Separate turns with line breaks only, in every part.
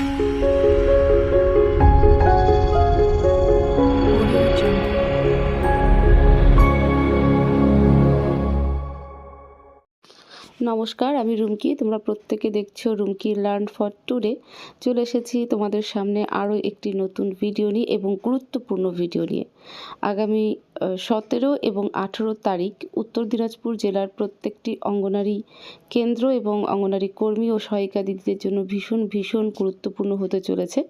Música নমস্কার, আমি রুমকি। তোমরা প্রত্যেকে দেখছ রুমকি লার্ন ফর টুডে চলে এসেছি তোমাদের সামনে আরও একটি নতুন ভিডিও নিয়ে এবং গুরুত্বপূর্ণ ভিডিও নিয়ে। আগামী সতেরো এবং আঠেরো তারিখ উত্তর দিনাজপুর জেলার প্রত্যেকটি অঙ্গনারী কেন্দ্র এবং অঙ্গনারী কর্মী ও সহায়িকা দিদিদের জন্য ভীষণ ভীষণ গুরুত্বপূর্ণ হতে চলেছে।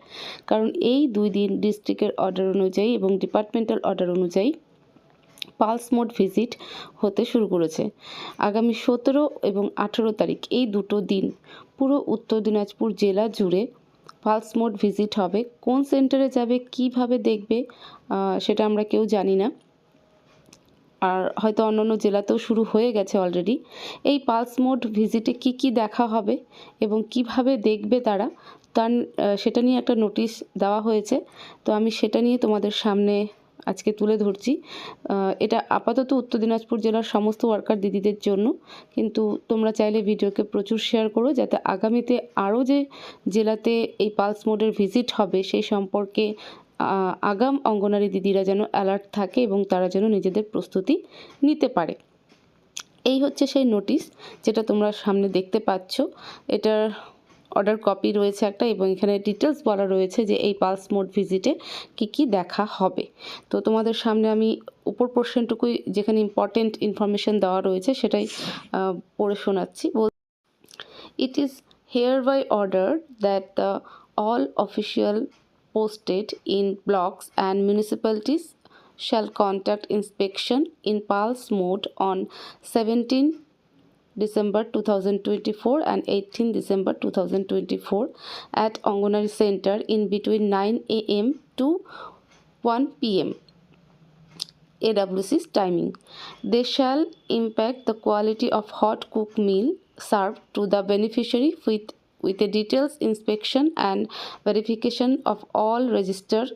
কারণ এই দুই দিন ডিস্ট্রিক্টের অর্ডার অনুযায়ী এবং ডিপার্টমেন্টাল অর্ডার অনুযায়ী পালস মোড ভিজিট হতে শুরু করেছে। আগামী সতেরো এবং আঠেরো তারিখ এই দুটো দিন পুরো উত্তর দিনাজপুর জেলা জুড়ে পালস মোড ভিজিট হবে। কোন সেন্টারে যাবে, কীভাবে দেখবে সেটা আমরা কেউ জানি না। আর হয়তো অন্যান্য জেলাতেও শুরু হয়ে গেছে অলরেডি এই পালস মোড ভিজিটে কি কি দেখা হবে এবং কীভাবে দেখবে তারা, তার সেটা নিয়ে একটা নোটিশ দেওয়া হয়েছে। তো আমি সেটা নিয়ে তোমাদের সামনে আজকে তুলে ধরছি। এটা আপাতত উত্তর দিনাজপুর জেলার সমস্ত ওয়ার্কার দিদিদের জন্য। কিন্তু তোমরা চাইলে ভিডিওকে প্রচুর শেয়ার করো যাতে আগামীতে আরও যে জেলাতে এই পালস মোডের ভিজিট হবে সেই সম্পর্কে আগাম অঙ্গনারী দিদিরা যেন অ্যালার্ট থাকে এবং তারা যেন নিজেদের প্রস্তুতি নিতে পারে। এই হচ্ছে সেই নোটিশ যেটা তোমরা সামনে দেখতে পাচ্ছ। এটার অর্ডার কপি রয়েছে একটা এবং এখানে ডিটেলস বলা রয়েছে যে এই পালস মোড ভিজিটে কি কি দেখা হবে। তো তোমাদের সামনে আমি উপর পোর্শনটুকুই যেখানে ইম্পর্টেন্ট ইনফরমেশন দেওয়া রয়েছে সেটাই পড়ে শোনাচ্ছি। It is here by order that the all official posted in blocks and municipalities shall conduct inspection in pulse mode on 17 December 2024 and 18 December 2024 at Angonari Center in between 9 am to 1 pm. AWC's timing. They shall impact the quality of hot cook meal served to the beneficiary with, with a details inspection and verification of all registered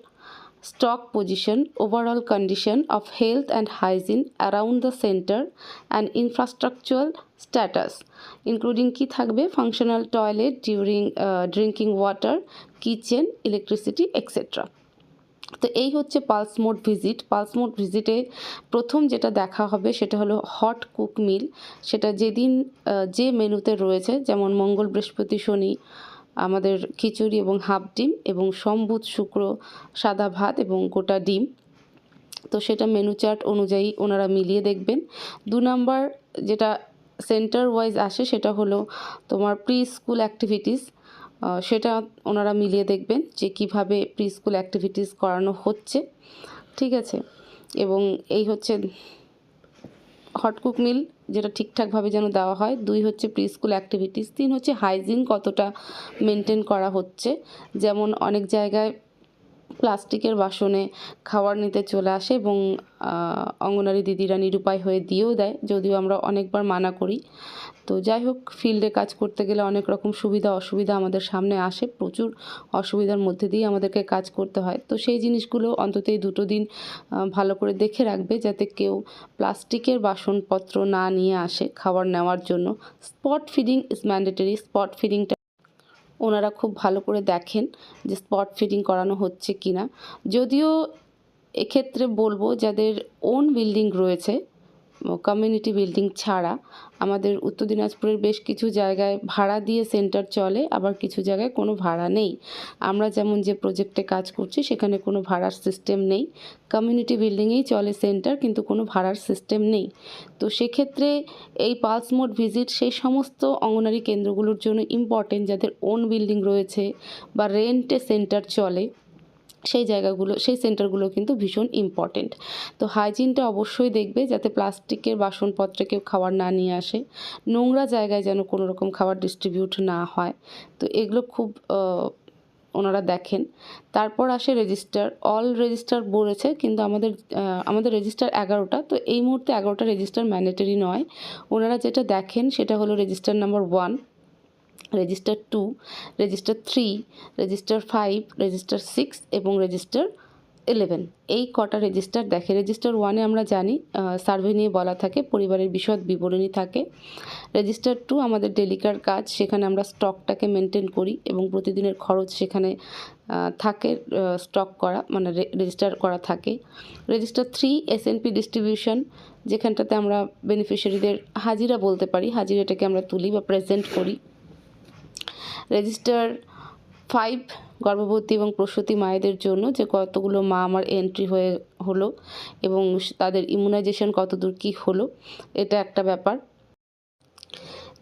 stock position, overall condition of health and hygiene around the center and infrastructural status including কি থাকবে functional toilet during uh, drinking water kitchen electricity etc তো এই হচ্ছে pulse mode visit pulse mode ভিজিটে প্রথম যেটা দেখা হবে সেটা হলো হট কুক মিল সেটা যেদিন যে মেনুতে রয়েছে যেমন মঙ্গল বৃহস্পতি শনি আমাদের খিচুড়ি এবং হাফ ডিম এবং সম্বুত শুক্র, সাদা ভাত এবং গোটা ডিম। তো সেটা মেনু চার্ট অনুযায়ী ওনারা মিলিয়ে দেখবেন। দু নাম্বার যেটা সেন্টার ওয়াইজ আসে সেটা হলো তোমার প্রি স্কুল অ্যাক্টিভিটিস সেটা ওনারা মিলিয়ে দেখবেন যে কীভাবে প্রি স্কুল অ্যাক্টিভিটিস করানো হচ্ছে। ঠিক আছে? এবং এই হচ্ছে হট কুক মিল যেটা ঠিকঠাকভাবে যেন দেওয়া হয়। দুই হচ্ছে প্রি স্কুল অ্যাক্টিভিটিস তিন হচ্ছে হাইজিন কতটা মেনটেন করা হচ্ছে। যেমন অনেক জায়গায় প্লাস্টিকের বাসনে খাওয়ার নিতে চলে আসে এবং অঙ্গনারী দিদিরা নিরুপায় হয়ে দিয়েও দেয়, যদিও আমরা অনেকবার মানা করি। তো যাই হোক ফিল্ডে কাজ করতে গেলে অনেক রকম সুবিধা, অসুবিধা আমাদের সামনে আসে, প্রচুর অসুবিধার মধ্যে দিয়ে আমাদেরকে কাজ করতে হয়। তো সেই জিনিসগুলো অন্তত এই দুটো দিন ভালো করে দেখে রাখবে যাতে কেউ প্লাস্টিকের বাসনপত্র না নিয়ে আসে খাবার নেওয়ার জন্য। Spot feeding is mandatory spot ফিডিংটা ওনারা খুব ভালো করে দেখেন যে স্পট ফিডিং করানো হচ্ছে কি না যদিও এক্ষেত্রে বলব যাদের ওন বিল্ডিং রয়েছে কমিউনিটি বিল্ডিং ছাড়া আমাদের উত্তর দিনাজপুরের বেশ কিছু জায়গায় ভাড়া দিয়ে সেন্টার চলে, আবার কিছু জায়গায় কোনো ভাড়া নেই। আমরা যেমন যে প্রজেক্টে কাজ করছি, সেখানে কোনো ভাড়ার সিস্টেম নেই। কমিউনিটি বিল্ডিংয়েই চলে সেন্টার কিন্তু কোনো ভাড়ার সিস্টেম নেই। তো সেক্ষেত্রে এই পালস মোড ভিজিট সেই সমস্ত অঙ্গনারী কেন্দ্রগুলোর জন্য ইম্পর্টেন্ট যাদের ওন বিল্ডিং রয়েছে বা রেন্টে সেন্টার চলে। সেই জায়গাগুলো, সেই সেন্টারগুলো কিন্তু ভীষণ ইম্পর্টেন্ট তো হাইজিনটা অবশ্যই দেখবে যাতে প্লাস্টিকের বাসনপত্রে কেউ খাবার না নিয়ে আসে। নোংরা জায়গায় যেন কোনো রকম খাবার ডিস্ট্রিবিউট না হয়। তো এগুলো খুব ওনারা দেখেন। তারপর আসে রেজিস্টার অল রেজিস্টার বলেছে, কিন্তু আমাদের আমাদের রেজিস্টার এগারোটা। তো এই মুহূর্তে এগারোটা রেজিস্টার ম্যান্ডেটরি নয়। ওনারা যেটা দেখেন সেটা হলো register number one register two, register three, register five, register six এবং রেজিস্টার ইলেভেন। এই কটা রেজিস্টার দেখে, রেজিস্টার ওয়ানে আমরা জানি সার্ভে নিয়ে বলা থাকে, পরিবারের বিশদ বিবরণী থাকে। রেজিস্টার টু আমাদের ডেলিকার কাজ, সেখানে আমরা স্টকটাকে মেনটেন করি এবং প্রতিদিনের খরচ সেখানে থাকে স্টক করা মানে রেজিস্টার করা থাকে। রেজিস্টার থ্রি এসএনপি ডিস্ট্রিবিউশন, যেখানটাতে আমরা বেনিফিশিয়ারিদের হাজিরা বলতে পারি। হাজিরাটাকে আমরা তুলি বা প্রেজেন্ট করি। রেজিস্টার ফাইভ গর্ভবতী এবং প্রসূতি মায়েদের জন্য যে কতগুলো মা আমার এন্ট্রি হয়ে হলো এবং তাদের ইমিউনাইজেশন কতদূর কী হলো, এটা একটা ব্যাপার।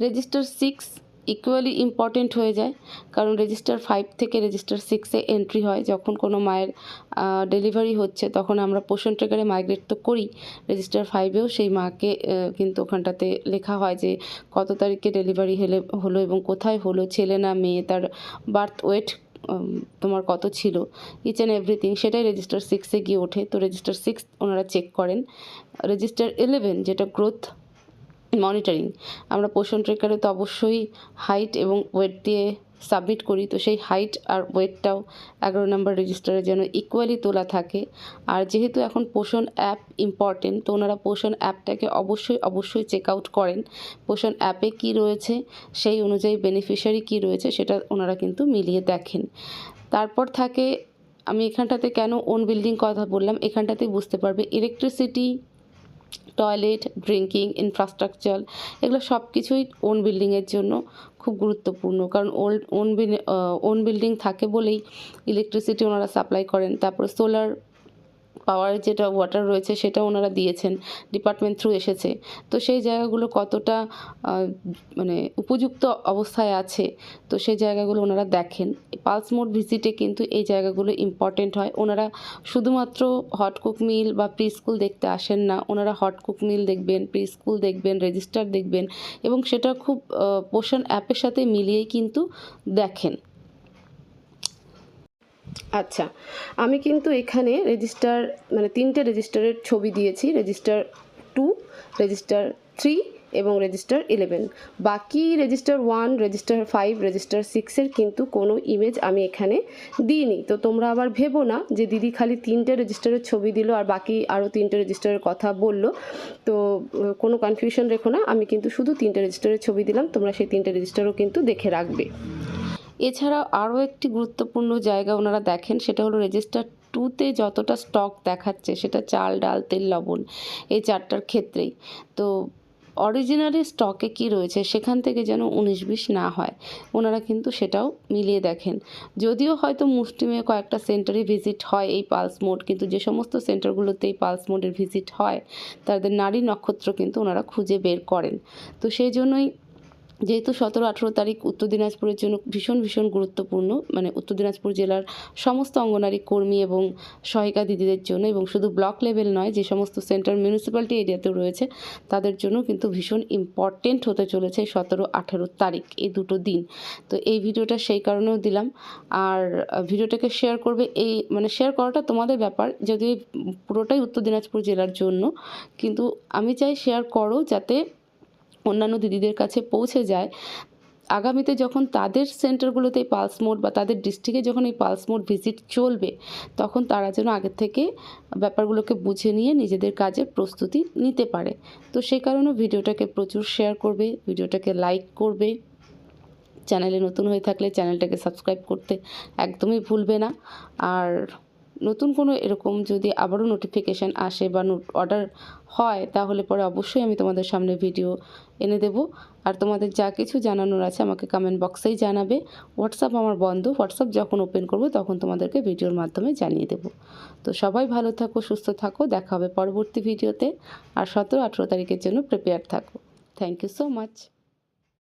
রেজিস্টার সিক্স ইকুয়ালি ইম্পর্টেন্ট হয়ে যায়। কারণ রেজিস্টার ফাইভ থেকে রেজিস্টার সিক্সে এন্ট্রি হয়। যখন কোনো মায়ের ডেলিভারি হচ্ছে, তখন আমরা পোষণ ট্রেকারে মাইগ্রেট তো করি। রেজিস্টার ফাইভেও সেই মাকে কিন্তু ওখানটাতে লেখা হয় যে, কত তারিখে ডেলিভারি হলে, হলো এবং কোথায় হলো, ছেলে না মেয়ে, তার বার্থ ওয়েট তোমার কত ছিল? ইচ অ্যান্ড এভরিথিং সেটাই রেজিস্টার সিক্সে গিয়ে ওঠে। তো রেজিস্টার সিক্স ওনারা চেক করেন। রেজিস্টার ইলেভেন যেটা গ্রোথ মনিটরিং আমরা পোষণ ট্রেকারে তো অবশ্যই হাইট এবং ওয়েট দিয়ে সাবমিট করি, তো সেই হাইট আর ওয়েটটাও এগারো নম্বর রেজিস্টারে যেন ইকুয়ালি তোলা থাকে। আর যেহেতু এখন পোষণ অ্যাপ ইম্পর্টেন্ট তো ওনারা পোষণ অ্যাপটাকে অবশ্যই অবশ্যই চেক আউট করেন। পোষণ অ্যাপে কি রয়েছে, সেই অনুযায়ী বেনিফিশিয়ারি কি রয়েছে, সেটা ওনারা কিন্তু মিলিয়ে দেখেন। তারপর থাকে, আমি এখানটাতে কেন ওন বিল্ডিং কথা বললাম এখানটাতেই বুঝতে পারবে ইলেকট্রিসিটি টয়লেট, ড্রিঙ্কিং ইনফ্রাস্ট্রাকচার এগুলো সব কিছুই ওন বিল্ডিংয়ের জন্য খুব গুরুত্বপূর্ণ। কারণ ওল্ড ওন ওন বিল্ডিং থাকে বলেই ইলেকট্রিসিটি ওনারা সাপ্লাই করেন। তারপর সোলার পাওয়ার যেটা ওয়াটার রয়েছে সেটা ওনারা দিয়েছেন ডিপার্টমেন্ট থ্রু এসেছে। তো সেই জায়গাগুলো কতটা মানে উপযুক্ত অবস্থায় আছে, তো সেই জায়গাগুলো ওনারা দেখেন। পালস মোড ভিজিটে কিন্তু এই জায়গাগুলো ইম্পর্টেন্ট হয়। ওনারা শুধুমাত্র হট কুক মিল বা প্রি স্কুল দেখতে আসেন না, ওনারা হট কুক মিল দেখবেন প্রি স্কুল দেখবেন রেজিস্টার দেখবেন এবং সেটা খুব পোষণ অ্যাপের সাথে মিলিয়েই কিন্তু দেখেন। আচ্ছা আমি কিন্তু এখানে রেজিস্টার মানে তিনটে রেজিস্টারের ছবি দিয়েছি রেজিস্টার টু রেজিস্টার থ্রি এবং রেজিস্টার ইলেভেন বাকি register one register five register সিক্সের কিন্তু কোনো ইমেজ আমি এখানে দিইনি। তো তোমরা আবার ভেবো না যে দিদি খালি তিনটে রেজিস্টারের ছবি দিল আর বাকি আরও তিনটে রেজিস্টারের কথা বলল। তো কোনো কনফিউশন রেখো না, আমি কিন্তু শুধু তিনটে রেজিস্টারের ছবি দিলাম, তোমরা সেই তিনটে রেজিস্টারও কিন্তু দেখে রাখবে। এছাড়াও আরও একটি গুরুত্বপূর্ণ জায়গা ওনারা দেখেন, সেটা হলো রেজিস্টার টুতে যতটা স্টক দেখাচ্ছে, সেটা চাল, ডাল, তেল, লবণ, এই চারটার ক্ষেত্রেই। তো অরিজিনালি স্টকে কি রয়েছে, সেখান থেকে যেন উনিশ বিশ না হয়, ওনারা কিন্তু সেটাও মিলিয়ে দেখেন। যদিও হয়তো মুষ্টিমে কয়েকটা সেন্টারে ভিজিট হয় এই পালস মোড, কিন্তু যে সমস্ত সেন্টারগুলোতে এই পালস মোডের ভিজিট হয়, তাদের নারী নক্ষত্র কিন্তু ওনারা খুঁজে বের করেন। তো সেই জন্যই যেহেতু সতেরো, আঠেরো তারিখ উত্তর দিনাজপুরের জন্য ভীষণ ভীষণ গুরুত্বপূর্ণ মানে উত্তর দিনাজপুর জেলার সমস্ত অঙ্গনারী কর্মী এবং সহায়িকা দিদিদের জন্য এবং শুধু ব্লক লেভেল নয়, যে সমস্ত সেন্টার মিউনিসিপ্যালিটি এরিয়াতেও রয়েছে, তাদের জন্য কিন্তু ভীষণ ইম্পর্টেন্ট হতে চলেছে সতেরো, আঠেরো তারিখ, এই দুটো দিন। তো এই ভিডিওটা সেই কারণেও দিলাম। আর ভিডিওটাকে শেয়ার করবে এই মানে শেয়ার করাটা তোমাদের ব্যাপার যদি পুরোটাই উত্তর দিনাজপুর জেলার জন্য, কিন্তু আমি চাই শেয়ার করো যাতে অন্যান্য দিদিদের কাছে পৌঁছে যায়, আগামীতে যখন তাদের সেন্টারগুলোতে এই পালস মোড বা তাদের ডিস্ট্রিক্টে যখন এই পালস মোড ভিজিট চলবে, তখন তারা যেন আগের থেকে ব্যাপারগুলোকে বুঝে নিয়ে নিজেদের কাজের প্রস্তুতি নিতে পারে। তো সেই কারণে ভিডিওটাকে প্রচুর শেয়ার করবে, ভিডিওটাকে লাইক করবে। চ্যানেলে নতুন হয়ে থাকলে চ্যানেলটাকে সাবস্ক্রাইব করতে একদমই ভুলবে না। আর নতুন কোনো এরকম যদি আবারও নোটিফিকেশান আসে বা অর্ডার হয়, তাহলে পরে অবশ্যই আমি তোমাদের সামনে ভিডিও এনে দেব। আর তোমাদের যা কিছু জানানোর আছে আমাকে কমেন্ট বক্সেই জানাবে। হোয়াটসঅ্যাপ আমার বন্ধ। হোয়াটসঅ্যাপ যখন ওপেন করব, তখন তোমাদেরকে ভিডিওর মাধ্যমে জানিয়ে দেব। তো সবাই ভালো থাকো, সুস্থ থাকো। দেখা হবে পরবর্তী ভিডিওতে আর সতেরো আঠেরো তারিখের জন্য প্রিপেয়ার থাকো। Thank you so much